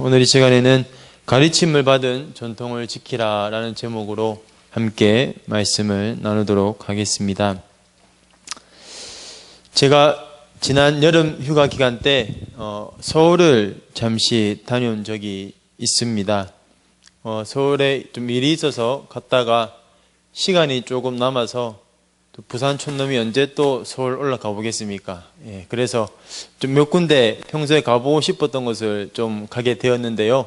오늘 이 시간에는 가르침을 받은 전통을 지키라 라는 제목으로 함께 말씀을 나누도록 하겠습니다. 제가 지난 여름 휴가 기간 때 어, 서울을 잠시 다녀온 적이 있습니다. 어, 서울에 좀 일이 있어서 갔다가 시간이 조금 남아서 또 부산 촌놈이 언제 또 서울 올라가 보겠습니까? 예, 그래서 좀 몇 군데 평소에 가보고 싶었던 곳을 좀 가게 되었는데요.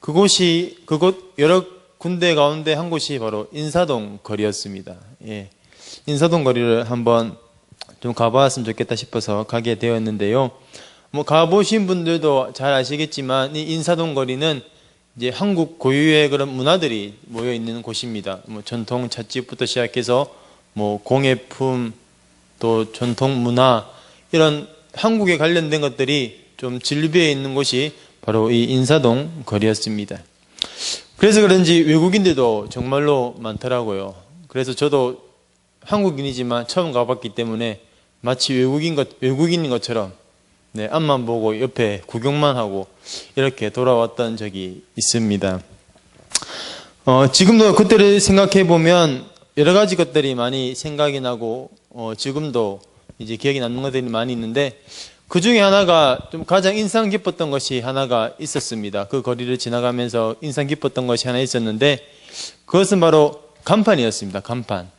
그곳이 그곳 여러 군데 가운데 한 곳이 바로 인사동 거리였습니다. 예, 인사동 거리를 한번 좀 가봤으면 좋겠다 싶어서 가게 되었는데요. 뭐 가보신 분들도 잘 아시겠지만 이 인사동 거리는 이제 한국 고유의 그런 문화들이 모여 있는 곳입니다. 뭐 전통 찻집부터 시작해서 뭐 공예품 또 전통 문화 이런 한국에 관련된 것들이 좀 진비해 있는 곳이 바로 이 인사동 거리였습니다. 그래서 그런지 외국인들도 정말로 많더라고요. 그래서 저도 한국인이지만 처음 가봤기 때문에 마치 외국인 것, 외국인인 것처럼 네, 앞만 보고 옆에 구경만 하고 이렇게 돌아왔던 적이 있습니다. 어, 지금도 그때를 생각해 보면 여러 가지 것들이 많이 생각이 나고 어, 지금도 이제 기억이 남는 것들이 많이 있는데 그 중에 하나가 좀 가장 인상 깊었던 것이 하나가 있었습니다. 그 거리를 지나가면서 인상 깊었던 것이 하나 있었는데 그것은 바로 간판이었습니다. 간판.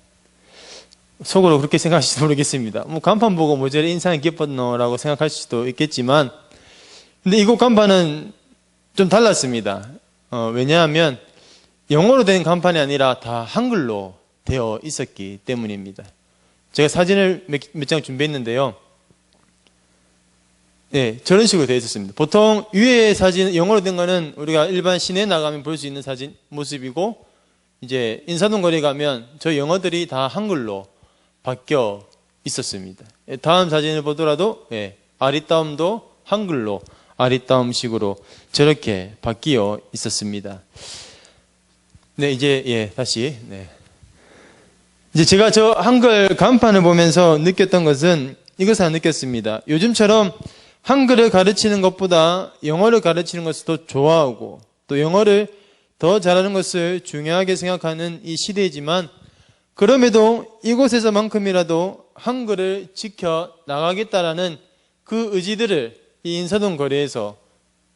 속으로 그렇게 생각하실지 모르겠습니다. 뭐 간판 보고 뭐 저리 인상이 깊었노라고 생각할 수도 있겠지만 근데 이곳 간판은 좀 달랐습니다. 어, 왜냐하면 영어로 된 간판이 아니라 다 한글로 되어 있었기 때문입니다. 제가 사진을 몇 장 준비했는데요. 네, 저런 식으로 되어 있었습니다. 보통 위에 사진, 영어로 된 거는 우리가 일반 시내 나가면 볼 수 있는 사진 모습이고, 이제 인사동 거리 가면 저 영어들이 다 한글로 바뀌어 있었습니다. 예, 다음 사진을 보더라도, 예, 아리따움도 한글로, 아리따움식으로 저렇게 바뀌어 있었습니다. 네, 이제, 예, 다시, 네. 이제 제가 저 한글 간판을 보면서 느꼈던 것은 이것을 안 느꼈습니다. 요즘처럼 한글을 가르치는 것보다 영어를 가르치는 것을 더 좋아하고 또 영어를 더 잘하는 것을 중요하게 생각하는 이 시대이지만 그럼에도 이곳에서만큼이라도 한글을 지켜 나가겠다라는 그 의지들을 이 인사동 거리에서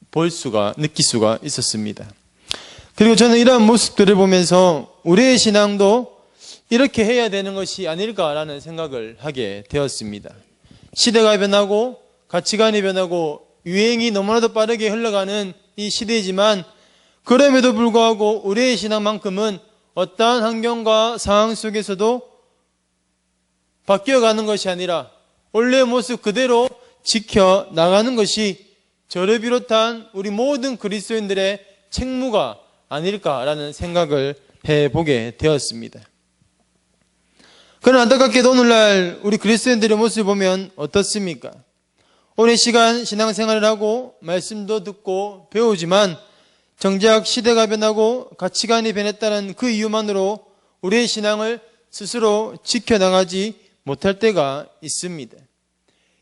볼 수가 느낄 수가 있었습니다. 그리고 저는 이러한 모습들을 보면서 우리의 신앙도 이렇게 해야 되는 것이 아닐까라는 생각을 하게 되었습니다. 시대가 변하고 가치관이 변하고 유행이 너무나도 빠르게 흘러가는 이 시대이지만 그럼에도 불구하고 우리의 신앙만큼은 어떠한 환경과 상황 속에서도 바뀌어가는 것이 아니라 원래의 모습 그대로 지켜 나가는 것이 저를 비롯한 우리 모든 그리스도인들의 책무가 아닐까라는 생각을 해보게 되었습니다. 그러나 안타깝게도 오늘날 우리 그리스도인들의 모습을 보면 어떻습니까? 오랜 시간 신앙생활을 하고 말씀도 듣고 배우지만 정작 시대가 변하고 가치관이 변했다는 그 이유만으로 우리의 신앙을 스스로 지켜나가지 못할 때가 있습니다.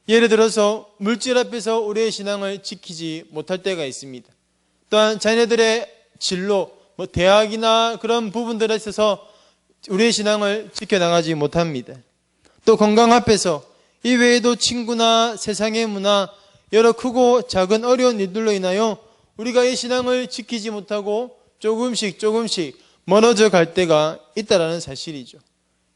예를 들어서 물질 앞에서 우리의 신앙을 지키지 못할 때가 있습니다. 또한 자녀들의 진로, 뭐 대학이나 그런 부분들에 있어서 우리의 신앙을 지켜나가지 못합니다. 또 건강 앞에서 이 외에도 친구나 세상의 문화, 여러 크고 작은 어려운 일들로 인하여 우리가 이 신앙을 지키지 못하고 조금씩 조금씩 멀어져 갈 때가 있다라는 사실이죠.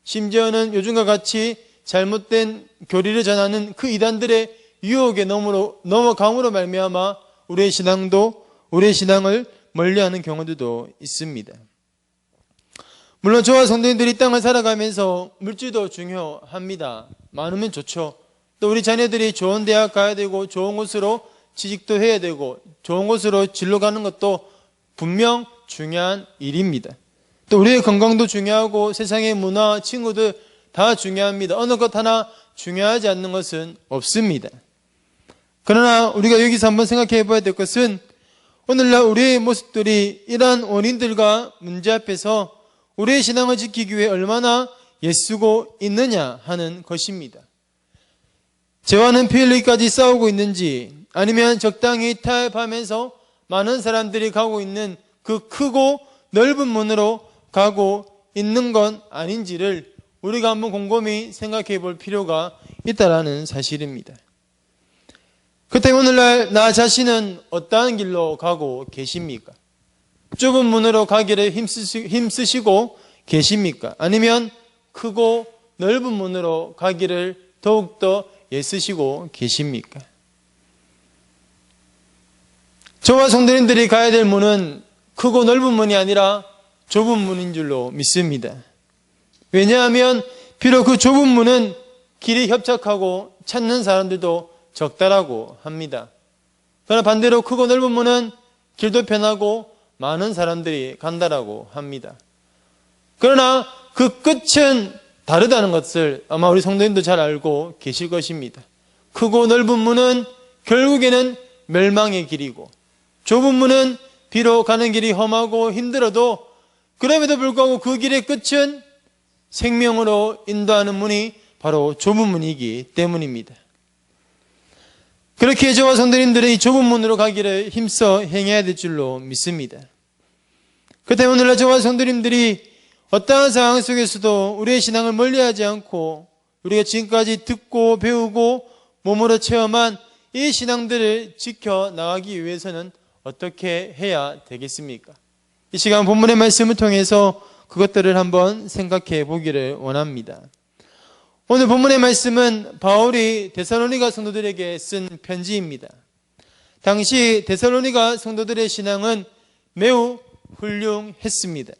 심지어는 요즘과 같이 잘못된 교리를 전하는 그 이단들의 유혹에 넘으로, 넘어감으로 말미암아 우리의 신앙도 우리의 신앙을 멀리하는 경우들도 있습니다. 물론 저와 성도님들이 이 땅을 살아가면서 물질도 중요합니다. 많으면 좋죠. 또 우리 자녀들이 좋은 대학 가야 되고 좋은 곳으로 취직도 해야 되고 좋은 곳으로 진로 가는 것도 분명 중요한 일입니다. 또 우리의 건강도 중요하고 세상의 문화, 친구들 다 중요합니다. 어느 것 하나 중요하지 않는 것은 없습니다. 그러나 우리가 여기서 한번 생각해 봐야 될 것은 오늘날 우리의 모습들이 이러한 원인들과 문제 앞에서 우리의 신앙을 지키기 위해 얼마나 애쓰고 있느냐 하는 것입니다. 죄와는 피 흘리기까지 싸우고 있는지 아니면 적당히 타협하면서 많은 사람들이 가고 있는 그 크고 넓은 문으로 가고 있는 건 아닌지를 우리가 한번 곰곰이 생각해 볼 필요가 있다라는 사실입니다. 그때 오늘날 나 자신은 어떠한 길로 가고 계십니까? 좁은 문으로 가기를 힘쓰시, 힘쓰시고 계십니까? 아니면 크고 넓은 문으로 가기를 더욱더 애쓰시고 계십니까? 저와 성도님들이 가야 될 문은 크고 넓은 문이 아니라 좁은 문인 줄로 믿습니다. 왜냐하면 비록 그 좁은 문은 길이 협착하고 찾는 사람들도 적다라고 합니다. 그러나 반대로 크고 넓은 문은 길도 편하고 많은 사람들이 간다라고 합니다. 그러나 그 끝은 다르다는 것을 아마 우리 성도님도 잘 알고 계실 것입니다. 크고 넓은 문은 결국에는 멸망의 길이고 좁은 문은 비록 가는 길이 험하고 힘들어도 그럼에도 불구하고 그 길의 끝은 생명으로 인도하는 문이 바로 좁은 문이기 때문입니다. 그렇게 저와 성도님들은 이 좁은 문으로 가기를 힘써 행해야 될 줄로 믿습니다. 그 때문에 오늘날 저와 성도님들이 어떠한 상황 속에서도 우리의 신앙을 멀리하지 않고 우리가 지금까지 듣고 배우고 몸으로 체험한 이 신앙들을 지켜 나가기 위해서는 어떻게 해야 되겠습니까? 이 시간 본문의 말씀을 통해서 그것들을 한번 생각해 보기를 원합니다. 오늘 본문의 말씀은 바울이 데살로니가 성도들에게 쓴 편지입니다. 당시 데살로니가 성도들의 신앙은 매우 훌륭했습니다.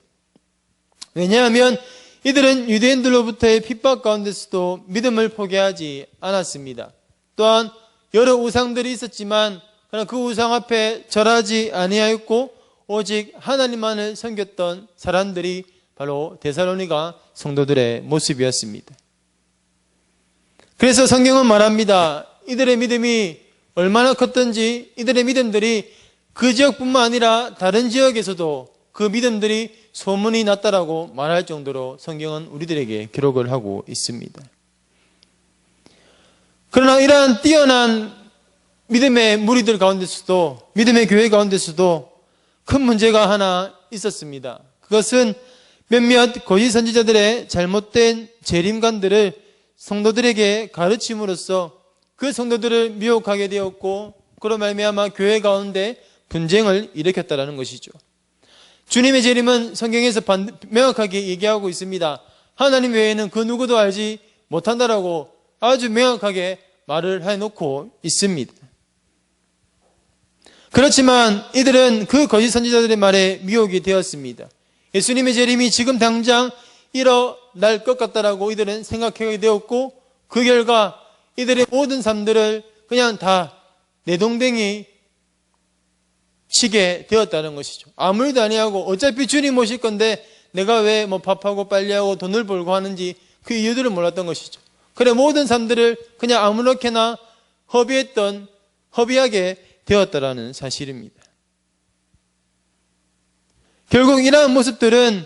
왜냐하면 이들은 유대인들로부터의 핍박 가운데서도 믿음을 포기하지 않았습니다. 또한 여러 우상들이 있었지만 그러나 그 우상 앞에 절하지 아니하였고 오직 하나님만을 섬겼던 사람들이 바로 데살로니가 성도들의 모습이었습니다. 그래서 성경은 말합니다. 이들의 믿음이 얼마나 컸던지 이들의 믿음들이 그 지역뿐만 아니라 다른 지역에서도 그 믿음들이 소문이 났다라고 말할 정도로 성경은 우리들에게 기록을 하고 있습니다. 그러나 이러한 뛰어난 믿음의 무리들 가운데서도 믿음의 교회 가운데서도 큰 문제가 하나 있었습니다. 그것은 몇몇 거짓 선지자들의 잘못된 재림관들을 성도들에게 가르침으로써 그 성도들을 미혹하게 되었고 그로 말미암아 교회 가운데 분쟁을 일으켰다라는 것이죠. 주님의 재림은 성경에서 반, 명확하게 얘기하고 있습니다. 하나님 외에는 그 누구도 알지 못한다라고 아주 명확하게 말을 해놓고 있습니다. 그렇지만 이들은 그 거짓 선지자들의 말에 미혹이 되었습니다. 예수님의 재림이 지금 당장 일어날 것 같다라고 이들은 생각하게 되었고 그 결과 이들의 모든 삶들을 그냥 다 내동댕이 치게 되었다는 것이죠. 아무 일도 아니하고 어차피 주님 오실 건데 내가 왜 뭐 밥하고 빨리하고 돈을 벌고 하는지 그 이유들을 몰랐던 것이죠. 그래 모든 삶들을 그냥 아무렇게나 허비했던 허비하게 되었다라는 사실입니다. 결국 이러한 모습들은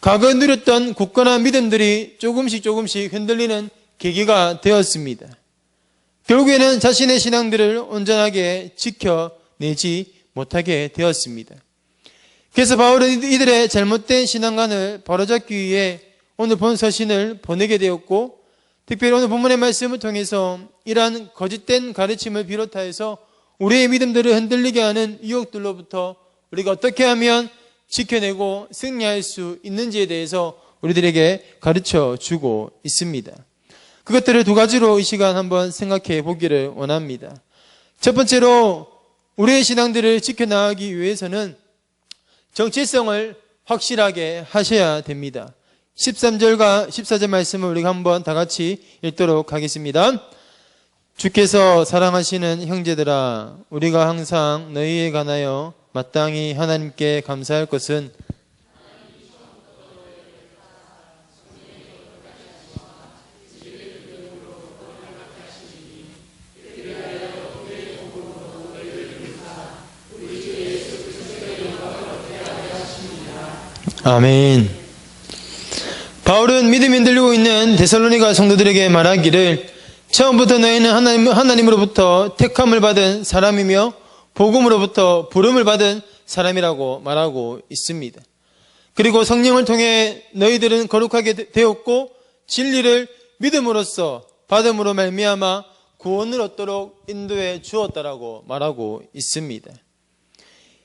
과거에 누렸던 굳건한 믿음들이 조금씩 조금씩 흔들리는 계기가 되었습니다. 결국에는 자신의 신앙들을 온전하게 지켜 내지 못하게 되었습니다. 그래서 바울은 이들의 잘못된 신앙관을 바로잡기 위해 오늘 본 서신을 보내게 되었고 특별히 오늘 본문의 말씀을 통해서 이러한 거짓된 가르침을 비롯하여서 우리의 믿음들을 흔들리게 하는 유혹들로부터 우리가 어떻게 하면 지켜내고 승리할 수 있는지에 대해서 우리들에게 가르쳐 주고 있습니다. 그것들을 두 가지로 이 시간 한번 생각해 보기를 원합니다. 첫 번째로 우리의 신앙들을 지켜나가기 위해서는 정체성을 확실하게 하셔야 됩니다. 13절과 14절 말씀을 우리가 한번 다 같이 읽도록 하겠습니다. 주께서 사랑하시는 형제들아, 우리가 항상 너희에 관하여 마땅히 하나님께 감사할 것은 아멘. 바울은 믿음이 흔들리고 있는 데살로니가 성도들에게 말하기를 처음부터 너희는 하나님, 하나님으로부터 택함을 받은 사람이며 복음으로부터 부름을 받은 사람이라고 말하고 있습니다. 그리고 성령을 통해 너희들은 거룩하게 되었고 진리를 믿음으로써 받음으로 말미암아 구원을 얻도록 인도해 주었다라고 말하고 있습니다.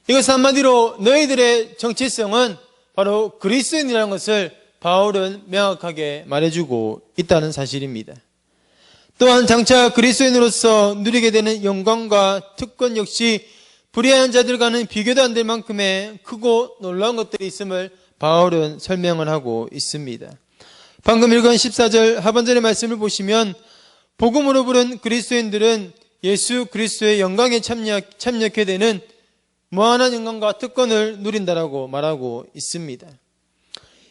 이것 한마디로 너희들의 정체성은 바로 그리스도인이라는 것을 바울은 명확하게 말해주고 있다는 사실입니다. 또한 장차 그리스도인으로서 누리게 되는 영광과 특권 역시 불의한 자들과는 비교도 안 될 만큼의 크고 놀라운 것들이 있음을 바울은 설명을 하고 있습니다. 방금 읽은 14절 하반절의 말씀을 보시면 복음으로 부른 그리스도인들은 예수 그리스도의 영광에 참여, 참여하게 되는 무한한 영광과 특권을 누린다라고 말하고 있습니다.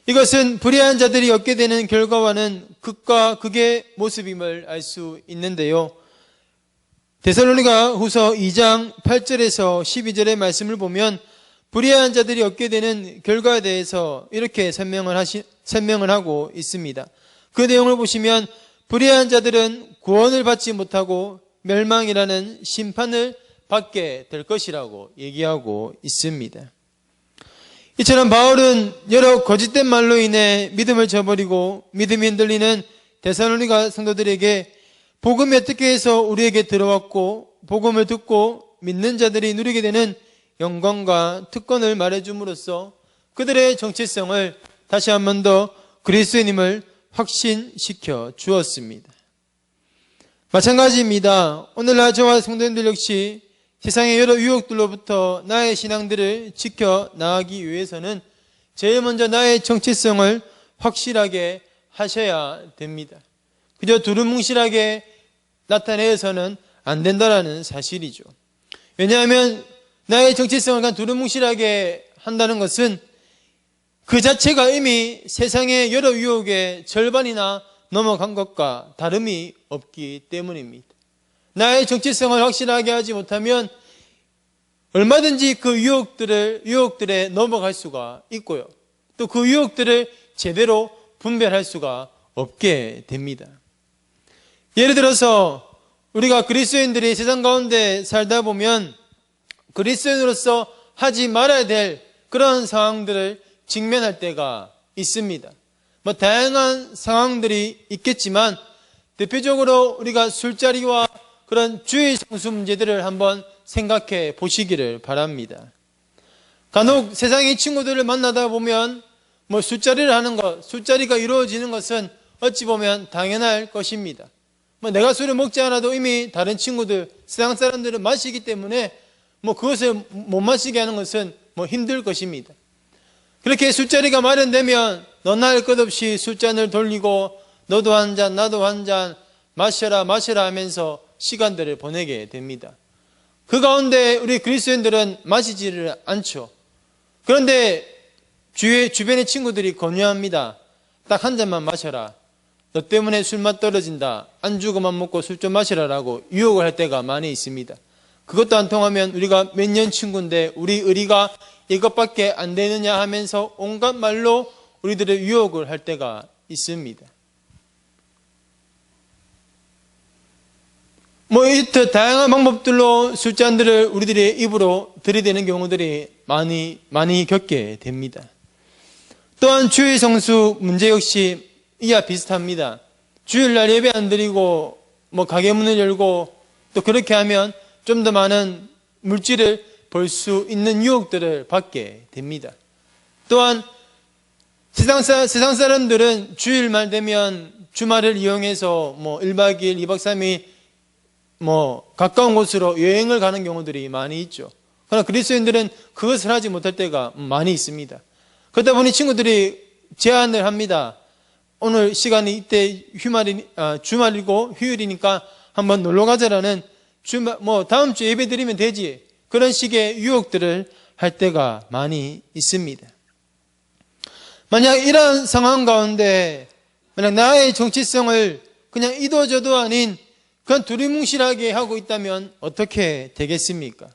이것은 불의한 자들이 얻게 되는 결과와는 극과 극의 모습임을 알 수 있는데요. 데살로니가 후서 2장 8절에서 12절의 말씀을 보면 불의한 자들이 얻게 되는 결과에 대해서 이렇게 설명을 하시, 설명을 하고 있습니다. 그 내용을 보시면 불의한 자들은 구원을 받지 못하고 멸망이라는 심판을 받게 될 것이라고 얘기하고 있습니다. 이처럼 바울은 여러 거짓된 말로 인해 믿음을 저버리고 믿음이 흔들리는 대사로니가 성도들에게 복음이 어떻게 해서 우리에게 들어왔고 복음을 듣고 믿는 자들이 누리게 되는 영광과 특권을 말해줌으로써 그들의 정체성을 다시 한 번 더 그리스도님을 확신시켜 주었습니다. 마찬가지입니다. 오늘날 저와 성도님들 역시 세상의 여러 유혹들로부터 나의 신앙들을 지켜 나가기 위해서는 제일 먼저 나의 정체성을 확실하게 하셔야 됩니다. 그저 두루뭉실하게 나타내서는 안 된다라는 사실이죠. 왜냐하면 나의 정체성을 그냥 두루뭉실하게 한다는 것은 그 자체가 이미 세상의 여러 유혹의 절반이나 넘어간 것과 다름이 없기 때문입니다. 나의 정체성을 확실하게 하지 못하면 얼마든지 그 유혹들을, 유혹들에 넘어갈 수가 있고요. 또 그 유혹들을 제대로 분별할 수가 없게 됩니다. 예를 들어서 우리가 그리스도인들이 세상 가운데 살다 보면 그리스도인으로서 하지 말아야 될 그런 상황들을 직면할 때가 있습니다. 뭐 다양한 상황들이 있겠지만 대표적으로 우리가 술자리와 그런 주의 성수 문제들을 한번 생각해 보시기를 바랍니다. 간혹 세상의 친구들을 만나다 보면 뭐 술자리를 하는 것, 술자리가 이루어지는 것은 어찌 보면 당연할 것입니다. 뭐 내가 술을 먹지 않아도 이미 다른 친구들, 세상 사람들은 마시기 때문에 뭐 그것을 못 마시게 하는 것은 뭐 힘들 것입니다. 그렇게 술자리가 마련되면 너나 할 것 없이 술잔을 돌리고 너도 한 잔, 나도 한 잔 마셔라 마셔라 하면서 시간들을 보내게 됩니다. 그 가운데 우리 그리스도인들은 마시지를 않죠. 그런데 주위, 주변의 친구들이 권유합니다. 딱 한 잔만 마셔라. 너 때문에 술맛 떨어진다. 안주고만 먹고 술 좀 마시라라고 유혹을 할 때가 많이 있습니다. 그것도 안 통하면 우리가 몇 년 친구인데 우리 의리가 이것밖에 안 되느냐 하면서 온갖 말로 우리들의 유혹을 할 때가 있습니다. 뭐 이렇듯 다양한 방법들로 술잔들을 우리들의 입으로 들이대는 경우들이 많이 많이 겪게 됩니다. 또한 주의 성수 문제 역시 이와 비슷합니다. 주일날 예배 안 드리고 뭐 가게 문을 열고 또 그렇게 하면 좀 더 많은 물질을 벌수 있는 유혹들을 받게 됩니다. 또한 세상, 세상 사람들은 주일말 되면 주말을 이용해서 뭐 1박 2일, 2박 3일 뭐 가까운 곳으로 여행을 가는 경우들이 많이 있죠. 그러나 그리스도인들은 그것을 하지 못할 때가 많이 있습니다. 그러다 보니 친구들이 제안을 합니다. 오늘 시간이 이때 휴말이 아, 주말이고 휴일이니까 한번 놀러 가자라는 주말 뭐 다음 주 예배 드리면 되지 그런 식의 유혹들을 할 때가 많이 있습니다. 만약 이러한 상황 가운데 만약 나의 정치성을 그냥 이도저도 아닌 그냥 두리뭉실하게 하고 있다면 어떻게 되겠습니까?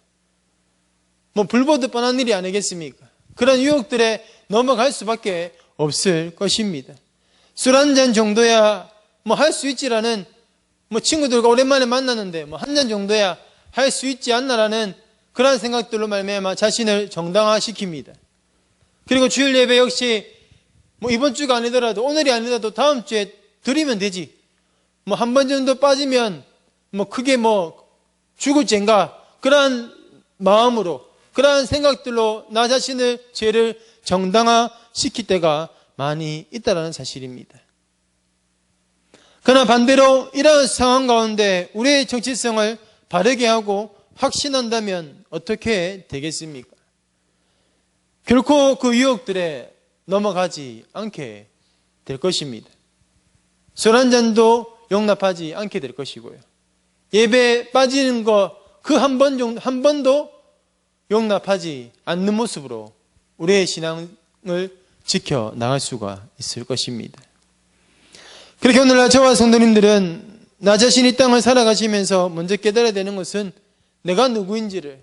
뭐 불보듯 뻔한 일이 아니겠습니까? 그런 유혹들에 넘어갈 수밖에 없을 것입니다. 술 한 잔 정도야 뭐 할 수 있지라는 뭐 친구들과 오랜만에 만났는데 뭐 한 잔 정도야 할 수 있지 않나라는 그러한 생각들로 말미암아 자신을 정당화시킵니다. 그리고 주일 예배 역시 뭐 이번 주가 아니더라도 오늘이 아니더라도 다음 주에 드리면 되지. 뭐 한 번 정도 빠지면 뭐 크게 뭐 죽을 죄인가 그러한 마음으로 그러한 생각들로 나 자신을 죄를 정당화시킬 때가 많이 있다라는 사실입니다. 그러나 반대로 이러한 상황 가운데 우리의 정체성을 바르게 하고 확신한다면 어떻게 되겠습니까? 결코 그 유혹들에 넘어가지 않게 될 것입니다. 술 한 잔도 용납하지 않게 될 것이고요. 예배 빠지는 거 그 한 번 한 번도 용납하지 않는 모습으로 우리의 신앙을 지켜 나갈 수가 있을 것입니다. 그렇게 오늘날 저와 성도님들은 나 자신이 땅을 살아가시면서 먼저 깨달아야 되는 것은 내가 누구인지를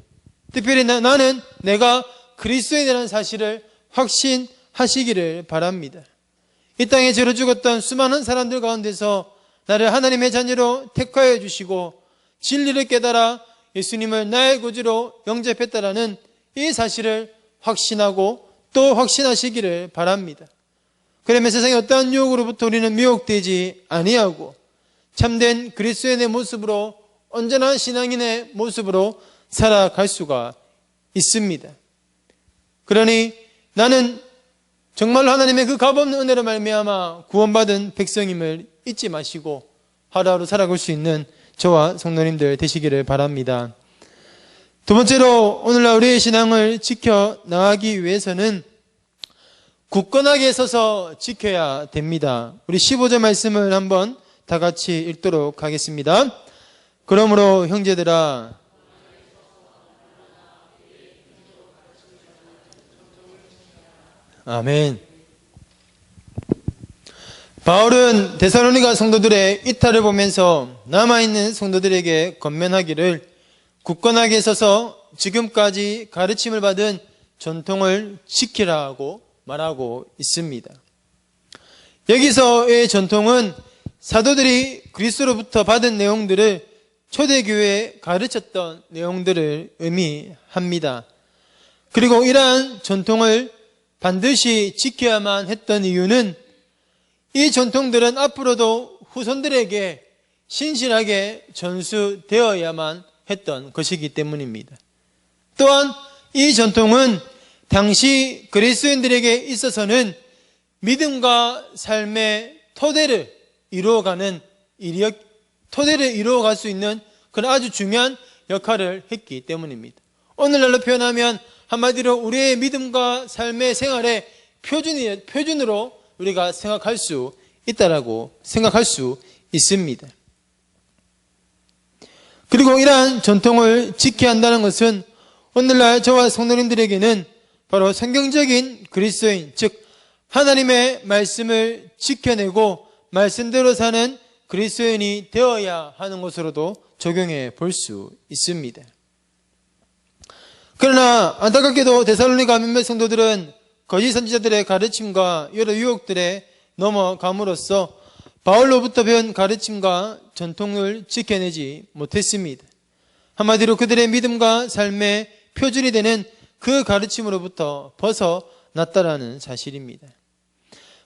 특별히 나, 나는 내가 그리스도인이라는 사실을 확신하시기를 바랍니다. 이 땅에 죄로 죽었던 수많은 사람들 가운데서 나를 하나님의 자녀로 택하여 주시고 진리를 깨달아 예수님을 나의 구주로 영접했다라는 이 사실을 확신하고 또 확신하시기를 바랍니다. 그러면 세상의 어떠한 유혹으로부터 우리는 미혹되지 아니하고 참된 그리스도인의 모습으로 온전한 신앙인의 모습으로 살아갈 수가 있습니다. 그러니 나는 정말로 하나님의 그 값없는 은혜로 말미암아 구원받은 백성임을 잊지 마시고 하루하루 살아갈 수 있는 저와 성도님들 되시기를 바랍니다. 두 번째로 오늘날 우리의 신앙을 지켜 나가기 위해서는 굳건하게 서서 지켜야 됩니다. 우리 15절 말씀을 한번 다 같이 읽도록 하겠습니다. 그러므로 형제들아 아멘. 바울은 데살로니가 성도들의 이탈을 보면서 남아있는 성도들에게 건면하기를 굳건하게 서서 지금까지 가르침을 받은 전통을 지키라고 말하고 있습니다. 여기서의 전통은 사도들이 그리스로부터 받은 내용들을 초대교회에 가르쳤던 내용들을 의미합니다. 그리고 이러한 전통을 반드시 지켜야만 했던 이유는 이 전통들은 앞으로도 후손들에게 신실하게 전수되어야만 했던 것이기 때문입니다. 또한 이 전통은 당시 그리스도인들에게 있어서는 믿음과 삶의 토대를 이루어가는 일이었, 토대를 이루어갈 수 있는 그런 아주 중요한 역할을 했기 때문입니다. 오늘날로 표현하면 한마디로 우리의 믿음과 삶의 생활의 표준이, 표준으로 우리가 생각할 수 있다라고 생각할 수 있습니다. 그리고 이러한 전통을 지켜야 한다는 것은 오늘날 저와 성도님들에게는 바로 성경적인 그리스도인, 즉 하나님의 말씀을 지켜내고 말씀대로 사는 그리스도인이 되어야 하는 것으로도 적용해 볼 수 있습니다. 그러나 안타깝게도 데살로니가 몇몇 성도들은 거짓 선지자들의 가르침과 여러 유혹들에 넘어감으로써 바울로부터 배운 가르침과 전통을 지켜내지 못했습니다. 한마디로 그들의 믿음과 삶의 표준이 되는 그 가르침으로부터 벗어났다라는 사실입니다.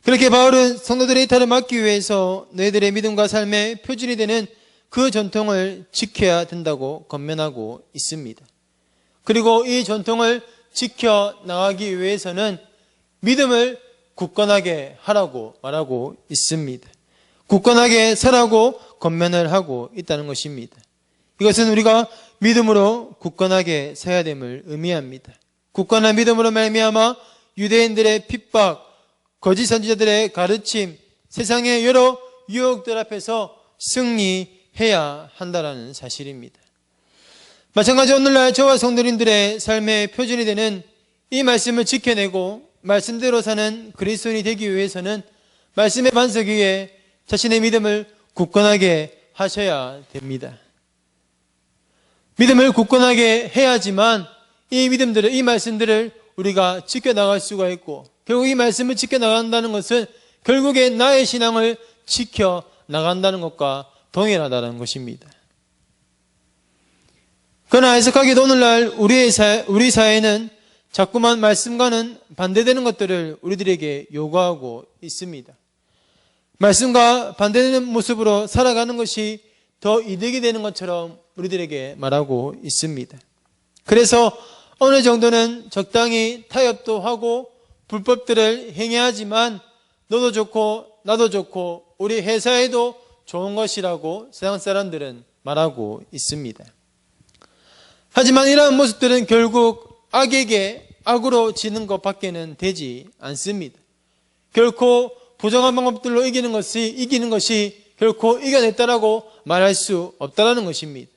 그렇게 바울은 성도들의 이탈을 막기 위해서 너희들의 믿음과 삶의 표준이 되는 그 전통을 지켜야 된다고 건면하고 있습니다. 그리고 이 전통을 지켜 나가기 위해서는 믿음을 굳건하게 하라고 말하고 있습니다. 굳건하게 살라고 건면을 하고 있다는 것입니다. 이것은 우리가 믿음으로 굳건하게 서야 됨을 의미합니다. 굳건한 믿음으로 말미암아 유대인들의 핍박, 거짓 선지자들의 가르침, 세상의 여러 유혹들 앞에서 승리해야 한다라는 사실입니다. 마찬가지 오늘날 저와 성도님들의 삶의 표준이 되는 이 말씀을 지켜내고 말씀대로 사는 그리스도인이 되기 위해서는 말씀의 반석 위에 자신의 믿음을 굳건하게 하셔야 됩니다. 믿음을 굳건하게 해야지만 이 믿음들을, 이 말씀들을 우리가 지켜나갈 수가 있고, 결국 이 말씀을 지켜나간다는 것은 결국에 나의 신앙을 지켜나간다는 것과 동일하다는 것입니다. 그러나 해석하기도 오늘날 우리의 사, 우리 사회는 자꾸만 말씀과는 반대되는 것들을 우리들에게 요구하고 있습니다. 말씀과 반대되는 모습으로 살아가는 것이 더 이득이 되는 것처럼 우리들에게 말하고 있습니다. 그래서 어느 정도는 적당히 타협도 하고 불법들을 행해야 하지만 너도 좋고 나도 좋고 우리 회사에도 좋은 것이라고 세상 사람들은 말하고 있습니다. 하지만 이러한 모습들은 결국 악에게 악으로 지는 것밖에는 되지 않습니다. 결코 부정한 방법들로 이기는 것이 이기는 것이 결코 이겨냈다라고 말할 수 없다라는 것입니다.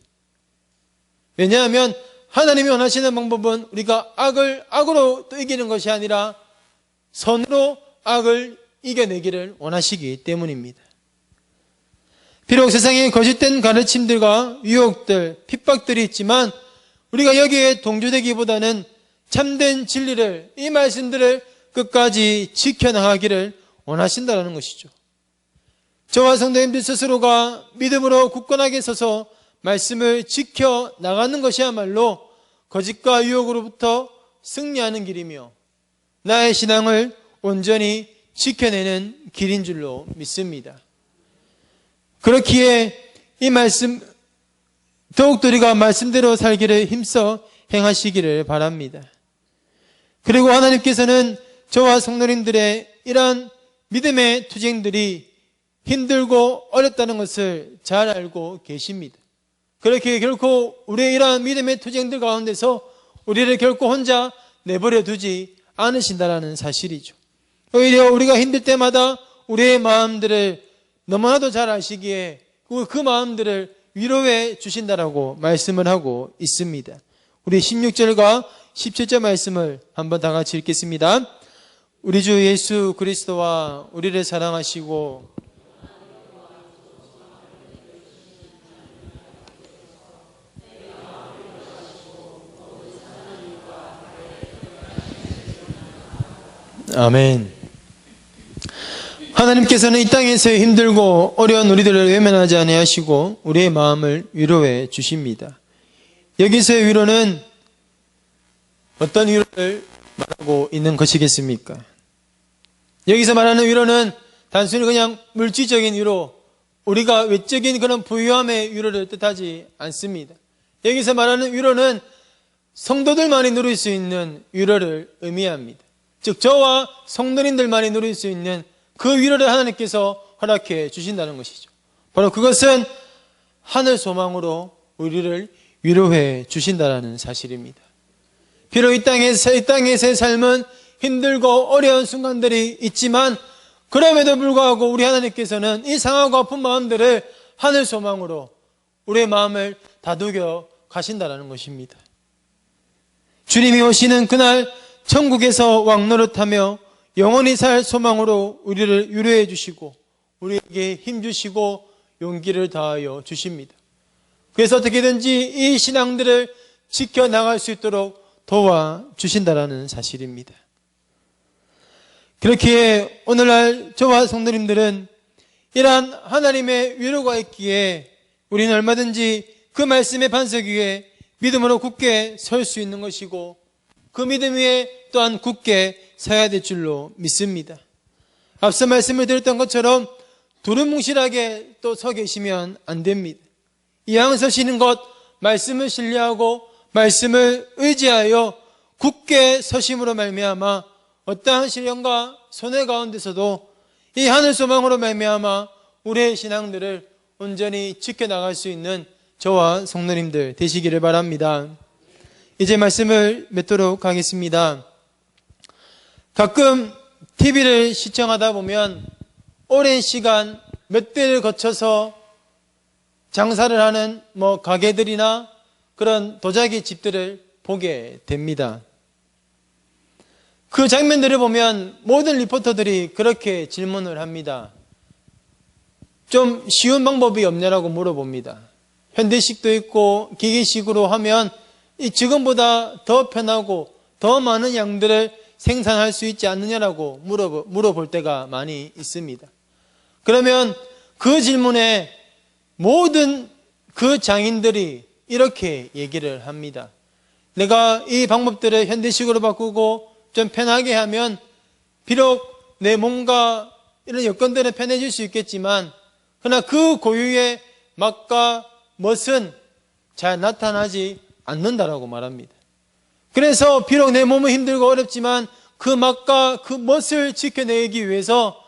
왜냐하면 하나님이 원하시는 방법은 우리가 악을 악으로 또 이기는 것이 아니라 선으로 악을 이겨내기를 원하시기 때문입니다. 비록 세상에 거짓된 가르침들과 유혹들, 핍박들이 있지만 우리가 여기에 동조되기보다는 참된 진리를, 이 말씀들을 끝까지 지켜나가기를 원하신다는 것이죠. 저와 성도님들 스스로가 믿음으로 굳건하게 서서 말씀을 지켜 나가는 것이야말로 거짓과 유혹으로부터 승리하는 길이며 나의 신앙을 온전히 지켜내는 길인 줄로 믿습니다. 그렇기에 이 말씀 더욱 우리가 말씀대로 살기를 힘써 행하시기를 바랍니다. 그리고 하나님께서는 저와 성도님들의 이러한 믿음의 투쟁들이 힘들고 어렵다는 것을 잘 알고 계십니다. 그렇게 결코 우리의 이러한 믿음의 투쟁들 가운데서 우리를 결코 혼자 내버려 두지 않으신다라는 사실이죠. 오히려 우리가 힘들 때마다 우리의 마음들을 너무나도 잘 아시기에 그, 그 마음들을 위로해 주신다라고 말씀을 하고 있습니다. 우리 16절과 17절 말씀을 한번 다 같이 읽겠습니다. 우리 주 예수 그리스도와 우리를 사랑하시고 아멘. 하나님께서는 이 땅에서 힘들고 어려운 우리들을 외면하지 아니하시고 우리의 마음을 위로해 주십니다. 여기서의 위로는 어떤 위로를 말하고 있는 것이겠습니까? 여기서 말하는 위로는 단순히 그냥 물질적인 위로, 우리가 외적인 그런 부유함의 위로를 뜻하지 않습니다. 여기서 말하는 위로는 성도들만이 누릴 수 있는 위로를 의미합니다. 즉 저와 성도님들만이 누릴 수 있는 그 위로를 하나님께서 허락해 주신다는 것이죠. 바로 그것은 하늘 소망으로 우리를 위로해 주신다는 사실입니다. 비록 이 땅에서, 이 땅에서의 삶은 힘들고 어려운 순간들이 있지만 그럼에도 불구하고 우리 하나님께서는 이 상하고 아픈 마음들을 하늘 소망으로 우리의 마음을 다독여 가신다는 것입니다. 주님이 오시는 그날 천국에서 왕노릇하며 영원히 살 소망으로 우리를 위로해 주시고 우리에게 힘 주시고 용기를 다하여 주십니다. 그래서 어떻게든지 이 신앙들을 지켜 나갈 수 있도록 도와 주신다라는 사실입니다. 그렇기에 오늘날 저와 성도님들은 이러한 하나님의 위로가 있기에 우리는 얼마든지 그 말씀의 반석 위에 믿음으로 굳게 설 수 있는 것이고 그 믿음 위에 또한 굳게 서야 될 줄로 믿습니다. 앞서 말씀을 드렸던 것처럼 두루뭉실하게 또 서 계시면 안 됩니다. 이왕 서시는 것, 말씀을 신뢰하고 말씀을 의지하여 굳게 서심으로 말미암아 어떠한 시련과 손해 가운데서도 이 하늘 소망으로 말미암아 우리의 신앙들을 온전히 지켜나갈 수 있는 저와 성도님들 되시기를 바랍니다. 이제 말씀을 맺도록 하겠습니다. 가끔 TV를 시청하다 보면 오랜 시간 몇 대를 거쳐서 장사를 하는 뭐 가게들이나 그런 도자기 집들을 보게 됩니다. 그 장면들을 보면 모든 리포터들이 그렇게 질문을 합니다. 좀 쉬운 방법이 없냐라고 물어봅니다. 현대식도 있고 기계식으로 하면 이 지금보다 더 편하고 더 많은 양들을 생산할 수 있지 않느냐라고 물어볼, 물어볼 때가 많이 있습니다. 그러면 그 질문에 모든 그 장인들이 이렇게 얘기를 합니다. 내가 이 방법들을 현대식으로 바꾸고 좀 편하게 하면 비록 내 몸과 이런 여건들은 편해질 수 있겠지만 그러나 그 고유의 맛과 멋은 잘 나타나지 않는다라고 말합니다. 그래서 비록 내 몸은 힘들고 어렵지만 그 맛과 그 멋을 지켜내기 위해서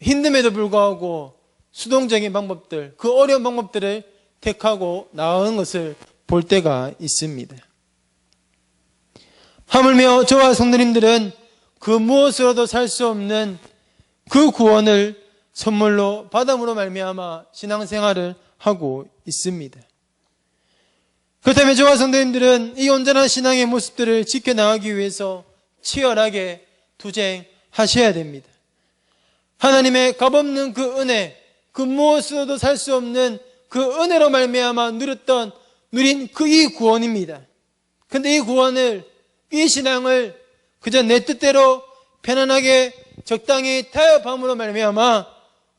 힘듦에도 불구하고 수동적인 방법들, 그 어려운 방법들을 택하고 나아가는 것을 볼 때가 있습니다. 하물며 저와 성도님들은 그 무엇으로도 살 수 없는 그 구원을 선물로 받음으로 말미암아 신앙생활을 하고 있습니다. 그렇다면 저와 성도님들은 이 온전한 신앙의 모습들을 지켜나가기 위해서 치열하게 투쟁하셔야 됩니다. 하나님의 값없는 그 은혜, 그 무엇으로도 살 수 없는 그 은혜로 말미암아 누렸던 누린 그 이 구원입니다. 근데 이 구원을 이 신앙을 그저 내 뜻대로 편안하게 적당히 타협함으로 말미암아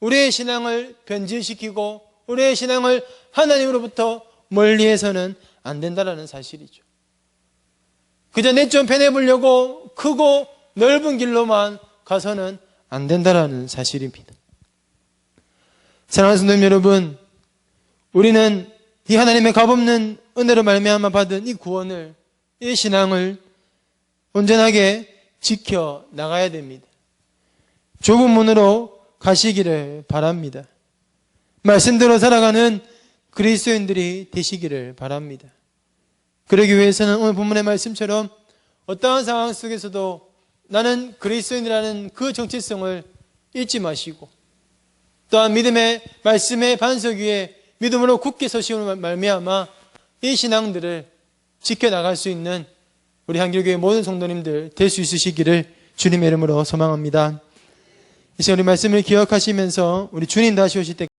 우리의 신앙을 변질시키고 우리의 신앙을 하나님으로부터 멀리해서는 안 된다라는 사실이죠. 그저 내좀 편해보려고 크고 넓은 길로만 가서는 안 된다라는 사실입니다. 사랑하는 성도님 여러분, 우리는 이 하나님의 값없는 은혜로 말미암아 받은 이 구원을, 이 신앙을 온전하게 지켜 나가야 됩니다. 좁은 문으로 가시기를 바랍니다. 말씀대로 살아가는 그리스도인들이 되시기를 바랍니다. 그러기 위해서는 오늘 본문의 말씀처럼 어떠한 상황 속에서도 나는 그리스도인이라는 그 정체성을 잊지 마시고 또한 믿음의 말씀의 반석 위에 믿음으로 굳게 서시는 말미암아 이 신앙들을 지켜나갈 수 있는 우리 한길교회 모든 성도님들 될 수 있으시기를 주님의 이름으로 소망합니다. 이제 우리 말씀을 기억하시면서 우리 주님 다시 오실 때